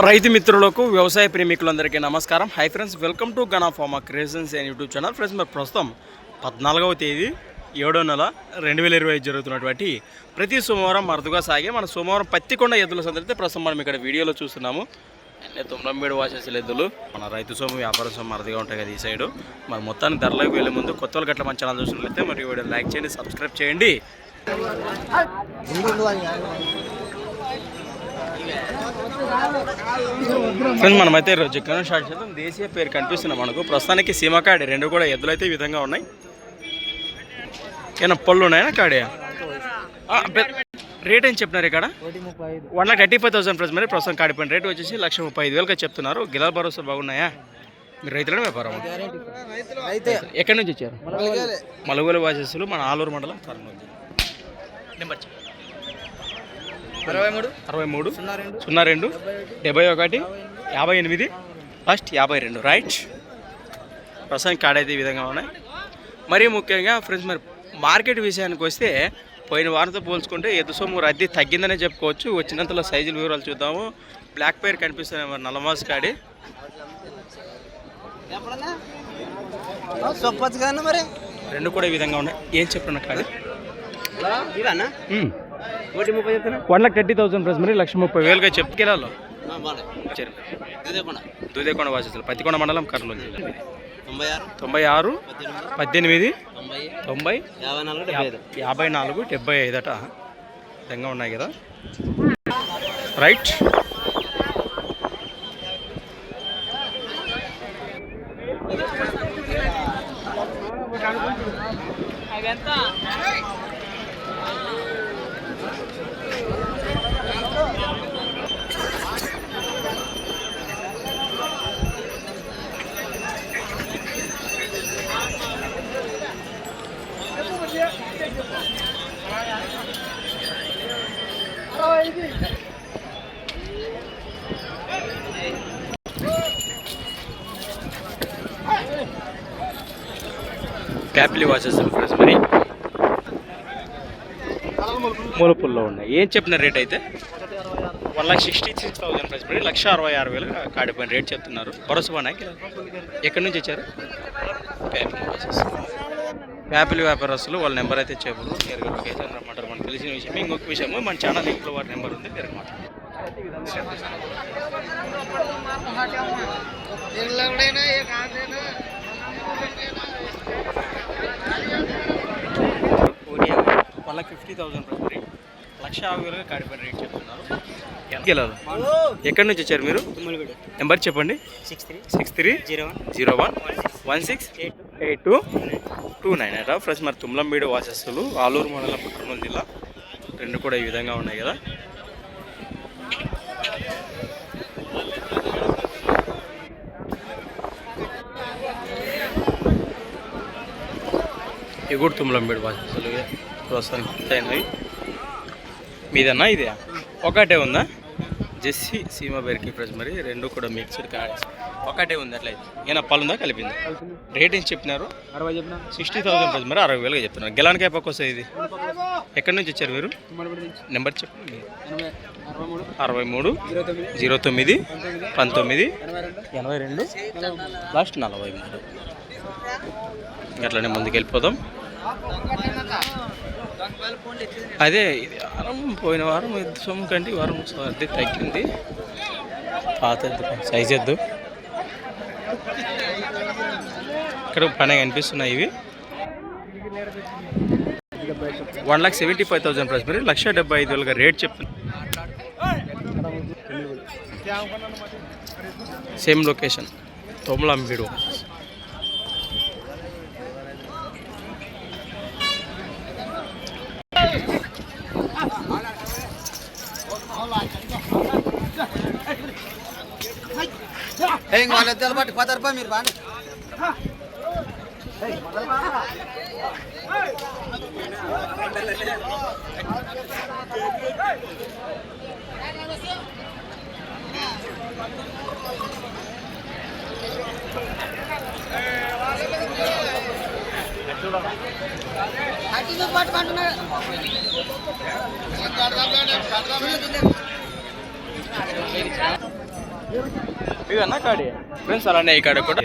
రైతు మిత్రులకు వ్యవసాయ ప్రేమికులందరికీ నమస్కారం hi friends welcome to Gana farmer creations and YouTube channel friends మరి ప్రస్తుతం పద్నాలుగవ తేదీ ఏడో నెల రెండు వేల ఇరవై ఐదు జరుగుతున్నటువంటి ప్రతి సోమవారం అరుదుగా సాగే మన సోమవారం పత్తికొండ ఎద్దుల సందర్భంతో ప్రస్తుతం మనం ఇక్కడ వీడియోలో చూస్తున్నాము అన్నీ తొమ్మిది వాసేసిన ఎద్దులు మన రైతు సోము వ్యాపార సోము అరుదుగా ఉంటాయి కదా ఈ సైడు మరి మొత్తానికి ధరలోకి వెళ్ళే ముందు కొత్త వాళ్ళు గట్ల ఛానల్ చూసినట్లయితే మరి వీడియో లైక్ చేయండి సబ్స్క్రైబ్ చేయండి ఫ్రెండ్స్ మనమైతే ఈరోజు చికెన్ స్టార్ట్ చేద్దాం. దేశీయ పేరు కనిపిస్తుంది మనకు. ప్రస్తుతానికి సీమకాడి రెండు కూడా ఎద్దులు అయితే ఈ విధంగా ఉన్నాయి. ఏమన్నా పళ్ళు ఉన్నాయా పె- రేట్ ఏం చెప్పినారు ఇక్కడ? One lakh thirty five thousand friends మరి ప్రస్తుతం కాడిపోయిన రేట్ వచ్చేసి లక్ష ముప్పై ఐదు వేలకి చెప్తున్నారు. గిలాల భరోసా బాగున్నాయా? మీరు రైతులనే వ్యాపారం ఎక్కడి నుంచి వచ్చారు? మలుగుల. వాసస్సులు మన ఆలూరు మండలం కర్నూలు. నెంబర్ చెప్పండి. అరవై మూడు? అరవై మూడు. సున్నా రెండు? డెబ్బై ఒకటి. యాభై ఎనిమిది. ఫస్ట్ యాభై రెండు. రైట్. ప్రస్తుతానికి కాడైతే ఈ విధంగా ఉన్నాయి. మరీ ముఖ్యంగా ఫ్రెండ్స్ మరి మార్కెట్ విషయానికి వస్తే పోయిన వారంతో పోల్చుకుంటే ఎద్దు సొమ్ము రద్దీ తగ్గిందనే చెప్పుకోవచ్చు. వచ్చినంతలో సైజుల వివరాలు చూద్దాము. బ్లాక్ పేర్ కనిపిస్తున్నాయి మరి నల్లమాస్ కాడి మరి? రెండు కూడా ఈ విధంగా ఉన్నాయి. ఏం చెప్పిన కాడి చెప్తున్నా one lakh thirty thousand plus మరి లక్ష ముప్పై వేలుగా చెప్పుకెళ్ళాలో దూదేకొండ. వాసిస్తులు పత్తికొండ మండలం కర్నూలు జిల్లా. తొంభై ఆరు తొంభై ఆరు పద్దెనిమిది తొంభై. తొంభై యాభై నాలుగు డెబ్బై ఐదు. యాభై నాలుగు డెబ్బై ఐదు అట విధంగా ఉన్నాయి కదా. రైట్. క్యాపిలి వాచెస్ ఫ్రెండ్స్ మరి. మూలపుల్లో ఉన్నాయి. ఏం చెప్పిన రేట్ అయితే? One lakh sixty six thousand price పడి లక్ష అరవై ఆరు వేలు కాడిపోయిన రేట్ చెప్తున్నారు. భరోసా ఎక్కడి నుంచి వచ్చారు? ప్యాపిలి వ్యాపారస్తులు వాళ్ళ నెంబర్ అయితే చెప్పరు నేరుగా లొకేషన్ రమ్మంటారు. మనకు తెలిసిన విషయం ఇంకొక విషయం మన ఛానల్ లింక్లో వారి నెంబర్ ఉంది. నేరుగా మాట్లాడండి. One lakh fifty thousand price మరి లక్ష యాభై వేలుగా కాడిపోయిన రేట్ చెప్తున్నారు. ఎక్కడి నుంచి వచ్చారు మీరు? నెంబర్ చెప్పండి. Six three six three zero one zero one one six eight eight two two nine అట ఫ్రెండ్స్ మరి తుమ్లంబీడు వాసస్సులు ఆలూరు మండలం కర్నూలు జిల్లా. రెండు కూడా ఈ విధంగా ఉన్నాయి కదా. కూడా తుమ్లంబీడు వాసస్సులు ప్రస్తుతానికి మీదన్నా ఇదే? ఒకటే ఉందా? జెస్సీ సీమ బెర్కి ఫ్రెండ్స్ మరి రెండు కూడా మిక్స్డ్ కార్డ్స్ ఒకటే ఉంది అట్లయితే. ఏమైనా పలుందా కలిపింది? రేట్ ఏం చెప్పినారు? అరవై చెప్పిన. సిక్స్టీ థౌసండ్ ప్రైస్ మరి అరవై వేలుగా చెప్తున్నారు. గెలానికి పక్క వస్తుంది ఇది? ఎక్కడి నుంచి వచ్చారు మీరు నెంబర్ చెప్పండి అరవై మూడు. జీరో తొమ్మిది పంతొమ్మిది ఎనభై రెండు. ఎనభై రెండు లాస్ట్ నలభై మూడు. అట్లనే ముందుకు వెళ్ళిపోదాం అదే ఇది వారం పోయిన వారం సొమ్ము కంటే ఈ వారం అద్దె తగ్గింది. పాత సైజ్ ఎద్దు. ఇక్కడ పని కనిపిస్తున్నాయి ఇవి. One lakh seventy five thousand price. మరి లక్ష డెబ్బై ఐదు వేలుగా రేట్ చెప్తున్నా. Same location. తోమలాంబీడు ఇంకా వాళ్ళు ఇద్దరు బట్టి పోతారుపా మీరు బాగా అటు పట్టుకుంటున్నాడు కడదాం ఇవన్నా కాడి? ఫ్రెండ్స్ అలానే ఈ కాడ కూడా.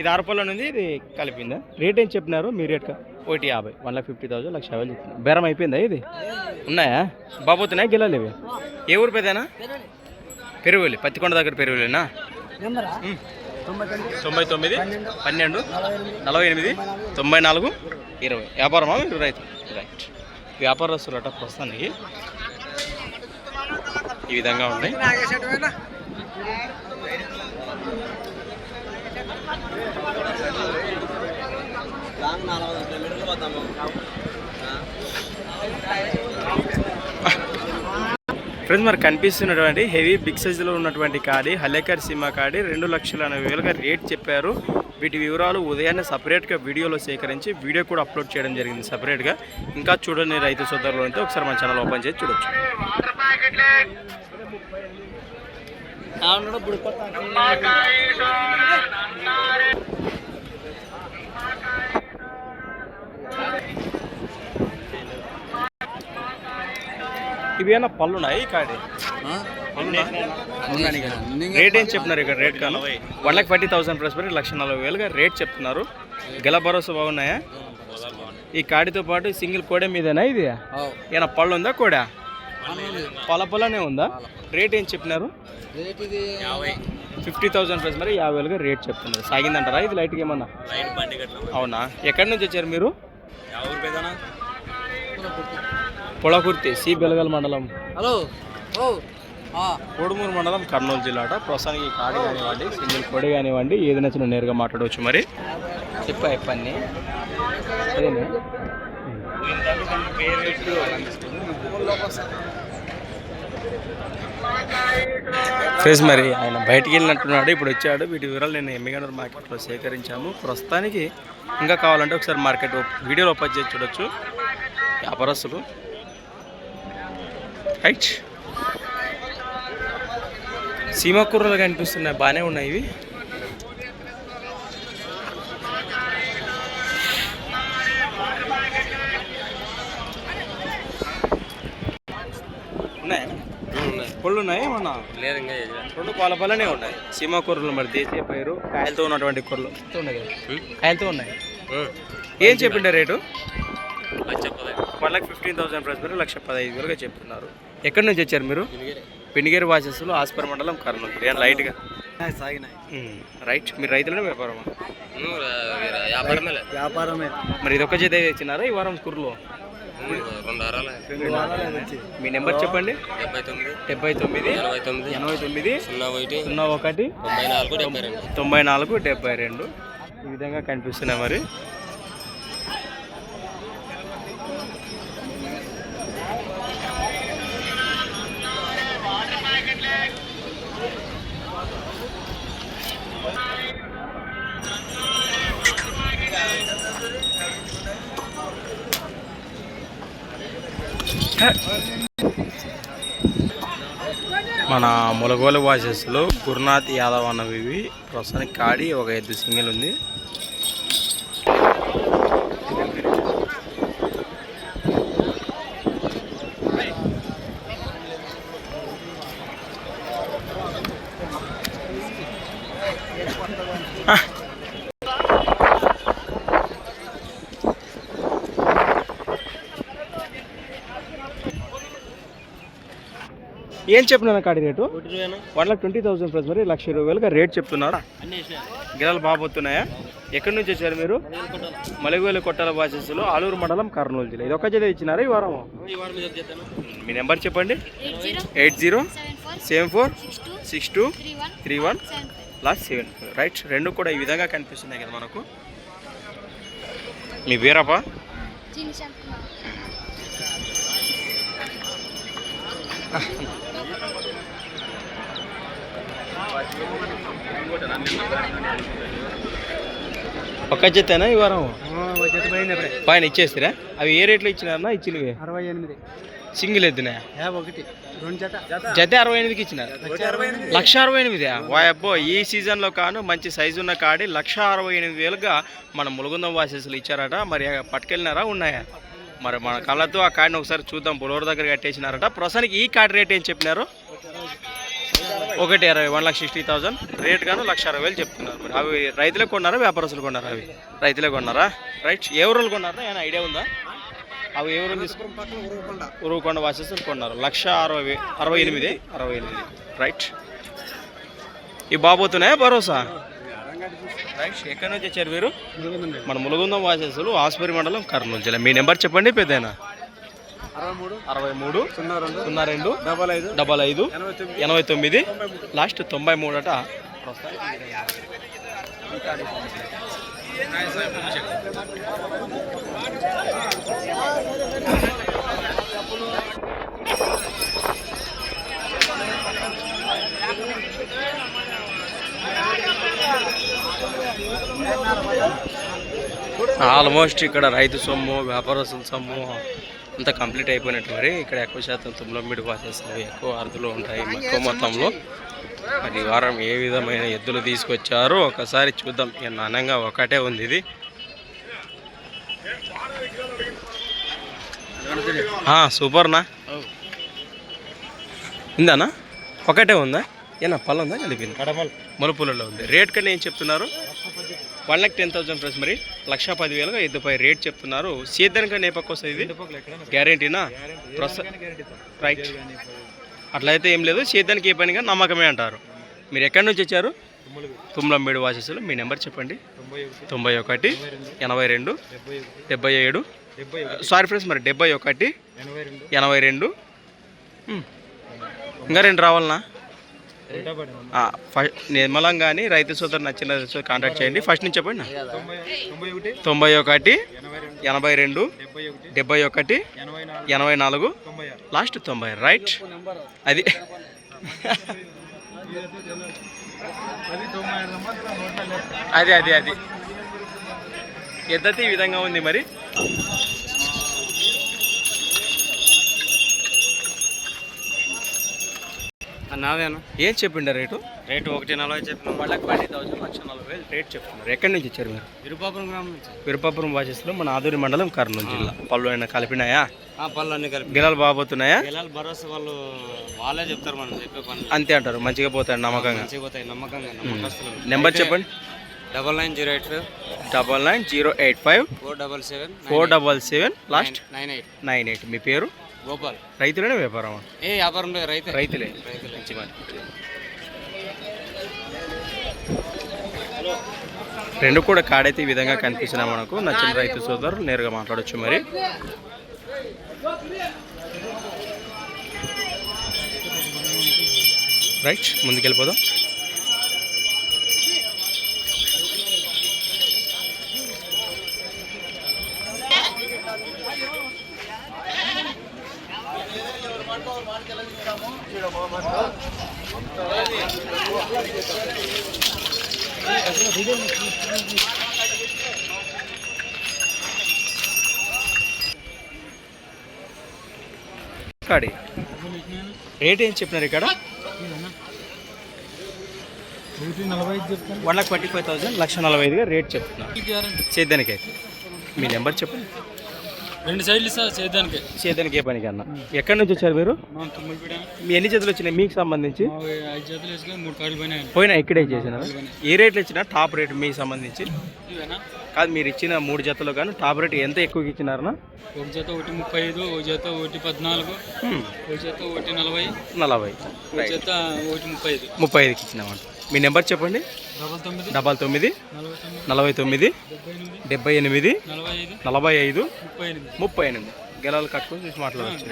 ఇది ఆరు పళ్ళ ఉంది ఇది కలిపిందా? రేట్ ఏం చెప్పినారు? మీ రేట్ ఒకటి యాభై వన్ లాక్ ఫిఫ్టీ థౌసండ్ లక్ష యాభై చెప్తున్నారు బేరం అయిపోయిందా ఇది? ఉన్నాయా? బాబోతున్నాయా గిల్లలు ఇవి ఏ ఊరు పెద్దనా పెరుగులి పత్తికొండ దగ్గర పెరుగులేనా తొంభై తొమ్మిది. పన్నెండు. నలభై ఎనిమిది. తొంభై నాలుగు ఇరవై. వ్యాపారమా? మీరు రైతు. రైట్. వ్యాపారస్తులు అట ప్రస్తుతానికి ఈ విధంగా ఉన్నాయి. ఫ్రెండ్స్ మరి కనిపిస్తున్నటువంటి హెవీ బిగ్ సైజులో ఉన్నటువంటి కాడి హలేకర్ సినిమా కాడి రెండు లక్షల ఎనభై వేలుగా రేట్ చెప్పారు. వీటి వివరాలు ఉదయాన్నే సపరేట్గా వీడియోలో సేకరించి వీడియో కూడా అప్లోడ్ చేయడం జరిగింది సపరేట్గా. ఇంకా చూడని రైతు సోదరులు అయితే ఒకసారి మన ఛానల్ ఓపెన్ చేసి చూడొచ్చు. ఇవి ఏమన్నా పళ్ళు ఉన్నాయి ఈ కాడి? రేట్ ఏం చెప్తున్నారు ఇక్కడ? రేట్ కాను? One lakh forty thousand plus మరి లక్ష నలభై వేలుగా రేట్ చెప్తున్నారు. గెల భరోసా బాగున్నాయా? ఈ కాడితో పాటు సింగిల్ కోడే మీదేనా ఇది? ఏమైనా పళ్ళు ఉందా కోడా? పొల పొలనే ఉందా? రేట్ ఏం చెప్పినారు? రేట్ ఇది ఫిఫ్టీ థౌసండ్ ప్లస్ మరి యాభై వేలుగా రేట్ చెప్తున్నారు. సాగిందంటారా? ఇది లైట్గా ఏమన్నా? అవునా? ఎక్కడి నుంచి వచ్చారు మీరు? పొలకుర్తి. సి బెలగల్ మండలం. హలో. ఓ. ఆ, కోడుమూరు మండలం కర్నూలు జిల్లా అట. ప్రస్తుతానికి ఈ కాడి కానివ్వండి సింగిల్ కోడి కానివ్వండి ఏది నచ్చిన నేరుగా మాట్లాడవచ్చు మరి. చెప్పా చెప్పండి అదేనా? ఫ్రెండ్స్ మరి ఆయన బయటికి వెళ్ళినట్టున్నాడు. ఇప్పుడు వచ్చాడు. వీటి వివరాలు నేను ఎమ్మిగనూరు మార్కెట్లో సేకరించాము. ప్రస్తుతానికి ఇంకా కావాలంటే ఒకసారి మార్కెట్ వీడియోలో ఓపెన్ చేసి చూడొచ్చు. వ్యాపారస్తులు. రైట్ సీమా కూరలు కనిపిస్తున్నాయి. బాగానే ఉన్నాయి ఇవి ఉన్నాయా ఏమన్నా? లేదు ఇంకా రెండు పాల పళ్ళనే ఉన్నాయి. సీమ కూరలు మరి దేశీయ పైరు కాయలతో ఉన్నటువంటి కూరలు కాయలతో ఉన్నాయి. ఏం చెప్పిండే rate? One lakh fifteen thousand price మీరు లక్ష పదహైదు వేలుగా చెప్తున్నారు. ఎక్కడి నుంచి వచ్చారు మీరు? పినిగేరి వాసెస్లో ఆస్పర్ మండలం కర్నూలు. ఏం లైట్గా? సాగినాయి రైట్. మీరు రైతులనే వ్యాపారమా? వ్యాపారమే. వ్యాపారమే. మరి ఇది ఒక జత ఇచ్చినారా ఈ వారం వారాలు మీ నెంబర్ చెప్పండి. డెబ్బై తొమ్మిది. ఎనభై తొమ్మిది. ఎనభై తొమ్మిది. సున్నా ఒకటి. సున్నా ఒకటి. తొంభై నాలుగు డెబ్బై రెండు. తొంభై నాలుగు డెబ్బై రెండు. ఈ విధంగా కనిపిస్తున్నాయి మరి. మన ములగోలు వాసెస్లో గురునాథ్ యాదవ్ అన్నవి ప్రస్తుతానికి కాడి ఒక ఎద్దు సింగిల్ ఉంది. ఏం చెప్తున్నాను కాడి rate? One lakh twenty thousand plus మరి లక్ష ఇరవై వేలుగా రేట్ చెప్తున్నారా. గిరాలు బాబోతున్నాయా ఎక్కడి నుంచి వచ్చారు మీరు? మలగోలు కొట్టాల. బాసెస్లో ఆలూరు మండలం కర్నూలు జిల్లా. ఇది ఒక జత ఇచ్చినారా ఈ వారం మీ నెంబర్ చెప్పండి. Eight zero seven four six two three one last seven right రెండు కూడా ఈ విధంగా కనిపిస్తున్నాయి కదా మనకు. మీ వీరప్ప ఒక్క జతేనా ఈ వారం? పైన ఇచ్చేస్తారా అవి ఏ రేట్లో ఇచ్చినారన్నా ఇచ్చినవి? అరవై ఎనిమిది. సింగిల్ ఎద్దునా? ఒకటి. రెండు జత. జత అరవై ఎనిమిదికి ఇచ్చినారు? లక్ష అరవై ఎనిమిది. అబ్బో ఈ సీజన్లో కాను మంచి సైజు ఉన్న కాడి లక్ష అరవై ఎనిమిది వేలుగా మన ములుగుందం వాసెస్లు ఇచ్చారట. మరి పట్టుకెళ్ళినారా ఉన్నాయా? మరి మన కళ్ళతో ఆ కాడిని ఒకసారి చూద్దాం. బులోర్ దగ్గర కట్టేసినారట. ప్రస్తుతానికి ఈ కార్డ్ రేట్ ఏం చెప్పినారు? ఒకటి ఇరవై one lakh sixty thousand. Rate గాను లక్ష అరవై వేలు చెప్తున్నారు మరి. అవి రైతులే కొన్నారా వ్యాపారస్తులు కొన్నారా అవి? రైతులే కొన్నారా? రైట్ ఏ ఊరులు కొన్నారా? ఏమైనా ఐడియా ఉందా? అవి ఏ ఊరు తీసుకుని ఉరువుకొండ వాసేస్తులు కొన్నారు. లక్ష అరవై అరవై ఎనిమిది. అరవై ఎనిమిది. రైట్ ఈ బాబోతున్నాయా? భరోసా? రైట్ ఎక్కడి నుంచి వచ్చారు మీరు మన ములుగుందం వాసేసులు ఆస్పరి మండలం కర్నూలు జిల్లా. మీ నెంబర్ చెప్పండి పెద్దనా అరవై మూడు మూడు సున్నా రెండు సున్నా రెండు డబల్ ఐదు డబల్ ఐదు ఎనభై తొమ్మిది లాస్ట్ తొంభై మూడట ఆల్మోస్ట్ ఇక్కడ రైతు సొమ్ము వ్యాపారస్తుల సొమ్ము అంతా కంప్లీట్ అయిపోయినట్టు మరి. ఇక్కడ ఎక్కువ శాతం తుమ్లమిడి వాసేసినవి ఎక్కువ అరుదులు ఉంటాయి ఎక్కువ మొత్తంలో. మరి వారం ఏ విధమైన ఎద్దులు తీసుకొచ్చారో ఒకసారి చూద్దాం. ఈ నాణ్యంగా ఒకటే ఉంది ఇది. సూపర్నా? ఉందానా ఒకటే ఉందా? ఏనా పళ్ళు ఉందా కలిపింది మలుపులలో ఉంది. రేట్ కన్నా ఏం చెప్తున్నారు? One lakh ten thousand plus మరి. లక్ష పదివేలుగా ఎద్దుపై రేట్ చెప్తున్నారు. ఏ పక్క వస్తుంది ఇది గ్యారంటీనా? రైట్. అట్లయితే ఏం లేదు. సీద్దానికి ఏ పనిగా నమ్మకమే అంటారు. మీరు ఎక్కడి నుంచి వచ్చారు? తుమ్లంబేడు వాసెస్లో. మీ నెంబర్ చెప్పండి. తొంభై ఒకటి. ఎనభై రెండు డెబ్బై ఏడు. సారీ ఫ్రెండ్స్ మరి డెబ్బై ఒకటి ఎనభై రెండు. ఇంకా రెండు రావాలనా? నిర్మలం కానీ రైతు సోదరు నచ్చిన రైతు కాంటాక్ట్ చేయండి. ఫస్ట్ నుంచి చెప్పండి తొంభై ఒకటి ఎనభై రెండు డెబ్బై ఒకటి ఎనభై నాలుగు లాస్ట్ తొంభై రైట్? అది. అది అది అది. ఎద్దతి ఈ విధంగా ఉంది మరి. నాదేనా ఏం చెప్పిండ రేటు? రేటు ఒకటి నలభై చెప్పిన. వాళ్ళకి ట్వంటీ థౌసండ్ లక్ష నలభై వేలు రేట్ చెప్తున్నారు. ఎక్కడి నుంచి వచ్చారు మీరు? విరుపాపురం గ్రామం నుంచి. విరుపాపురం వాచెస్లో మన ఆదూరి మండలం కర్నూలు జిల్లా. పళ్ళు అయినా కలిపినాయా? ఆ పళ్ళు అన్ని కలిపి. గిలాలు బాబోతున్నాయా పిల్లలు భరోసా వాళ్ళు వాళ్ళే చెప్తారు మనం చెప్పే పనులు. అంతే అంటారు. మంచిగా పోతాడు నమ్మకంగా. మంచిగా పోతాయి నమ్మకంగా నమ్మకస్తులు. నెంబర్ చెప్పండి. Double nine zero eight five. Double nine zero eight five. Four double seven four double seven last. Nine eight. Nine eight. మీ పేరు? గోపాల్. రైతులేనే వ్యాపారం? ఏ వ్యాపారం లేదు రైతే. రైతులే. రైతులే. మంచి. రెండు కూడా కాడైతే ఈ విధంగా కనిపిస్తున్నాయి మనకు. నచ్చిన రైతు సోదరు నేరుగా మాట్లాడొచ్చు మరి. రైట్ ముందుకెళ్ళిపోదాం. కాడి. రేట్ ఏం చెప్పినారు ఇక్కడ? One lakh twenty five thousand లక్ష నలభై ఐదుగా రేట్ చెప్తున్నారు. సేద్యానికి అయితే మీ నెంబర్ చెప్పండి. రెండు సైడ్లు సార్ చేయడానికి. సేద్యానికి ఏ అన్న? ఎక్కడి నుంచి వచ్చారు మీరు? మీ ఎన్ని చేతులు వచ్చినాయి మీకు సంబంధించి? ఐదు చేతులు వేసుకొని మూడు కాళ్ళు పోయినాయి పోయినా ఇక్కడే చేసినారా? ఏ రేట్లు ఇచ్చినా టాప్ రేట్ మీకు సంబంధించి. కాదు మీరు ఇచ్చిన మూడు జతలు కానీ టాప్ రేట్ ఎంత ఎక్కువకి ఇచ్చినారనా ఒక జత ఒకటి ముప్పై ఐదు ఒక జత ఒకటి పద్నాలుగు ఒక జత ఒకటి నలభై నలభై. ఒక జత ఒకటి ముప్పై ఐదు ముప్పై ఐదుకి ఇచ్చినామంట. మీ నెంబర్ చెప్పండి. డబల్ తొమ్మిది డబల్ తొమ్మిది నలభై తొమ్మిది డెబ్బై ఎనిమిది నలభై ఐదు ముప్పై ఎనిమిది. ముప్పై ఎనిమిది. గెలాలు కట్టుకొని చూసి మాట్లాడవచ్చు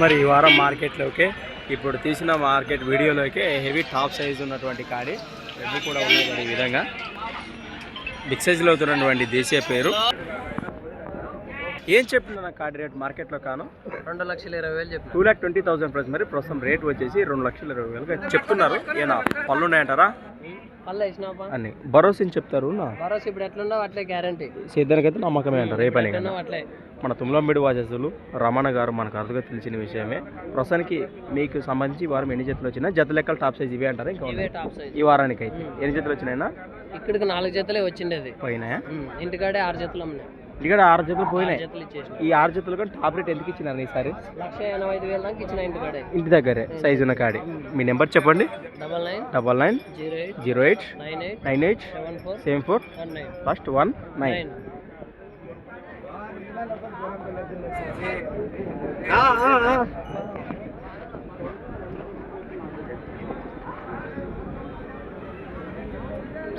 మరి ఈ వారం మార్కెట్లోకి ఇప్పుడు తీసిన మార్కెట్ వీడియోలోకి హెవీ టాప్ సైజ్ ఉన్నటువంటి కాడి. రెడ్డి కూడా ఉన్నాయి మరి ఈ విధంగా. బిగ్ సైజులో అవుతున్నటువంటి దేశీయ పేరు. ఏం చెప్తున్నా నా కార్డు రేట్ మార్కెట్లో కాను? రెండు లక్షల ఇరవై వేలు చెప్పిన. Two lakh twenty thousand price. మరి ప్రస్తుతం రేట్ వచ్చేసి రెండు లక్షల ఇరవై వేలుగా చెప్తున్నారు. ఏనా పళ్ళు ఉన్నాయంటారా? అన్ని. భరోసా అని చెప్తారు? భరోసా ఇప్పుడు అట్లే గ్యారంటీ సేద్యానికైతే నమ్మకమే అంటారు ఏ పని అట్లే. మన తుమ్లంబిడి వాచసులు రమణ గారు మనకు అరుదుగా తెలిసిన విషయమే. ప్రస్తుతానికి మీకు సంబంధించి వారం ఎన్ని జతలు వచ్చినా జత లెక్కలు టాప్ సైజ్ ఇవే అంటారు ఇంకా ఉన్నాయి? ఈ వారానికి అయితే ఎన్ని జతలు వచ్చినాయినా? ఇక్కడికి నాలుగు జతలే వచ్చిండేది. పోయినాయా? ఇంటికాడే ఆరు జతలు అమ్మినాయి ఇక్కడ ఆరు జతలు పోయినాయి. ఈ ఆరు జతలు కానీ టాప్ రేట్ ఎందుకు ఇచ్చినారు ఈసారి? ఇంటి దగ్గరే సైజు ఉన్న కాడి. మీ నెంబర్ చెప్పండి. Double nine zero eight nine eight seven four first one nine.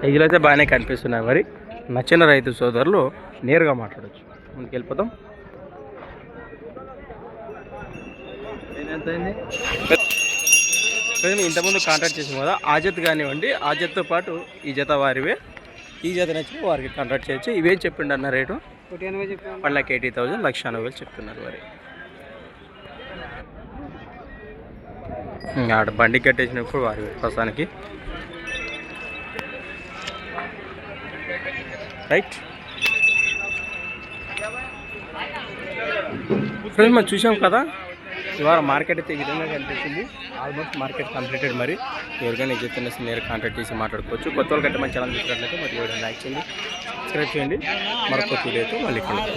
సైజులు అయితే బాగానే కనిపిస్తున్నాయి మరి. నచ్చిన రైతు సోదరులు నేరుగా మాట్లాడచ్చు. ముందుకు వెళ్ళిపోతాం ఇంతకుముందు కాంటాక్ట్ చేసాం కదా ఆ జత కానివ్వండి. ఆ జతతో పాటు ఈ జత వారివే. ఈ జత నచ్చిన వారికి కాంటాక్ట్ చేయొచ్చు. ఇవేం చెప్పిండు అన్న rate? One lakh eighty thousand లక్ష ఎనభై వేలు చెప్తున్నారు ఇంకా ఆడ బండి కట్టేసినప్పుడు వారి ప్రస్తుతానికి. రైట్. ఫ్రెండ్స్ మనం చూసాం కదా. ఇవాళ మార్కెట్ అయితే ఈ విధంగా కనిపిస్తుంది. ఆల్మోస్ట్ మార్కెట్ కంప్లీటెడ్ మరి. ఎవరికైనా చెప్తున్న నేరు కాంటాక్ట్ చేసి మాట్లాడుకోవచ్చు. కొత్త వాళ్ళకంటే మన ఛానల్ చూసినట్లయితే మరి ఎవరైనా లైక్ చేయండి సబ్స్క్రైబ్ చేయండి. మరొక వీడియోతో మళ్ళీ కలుద్దాం.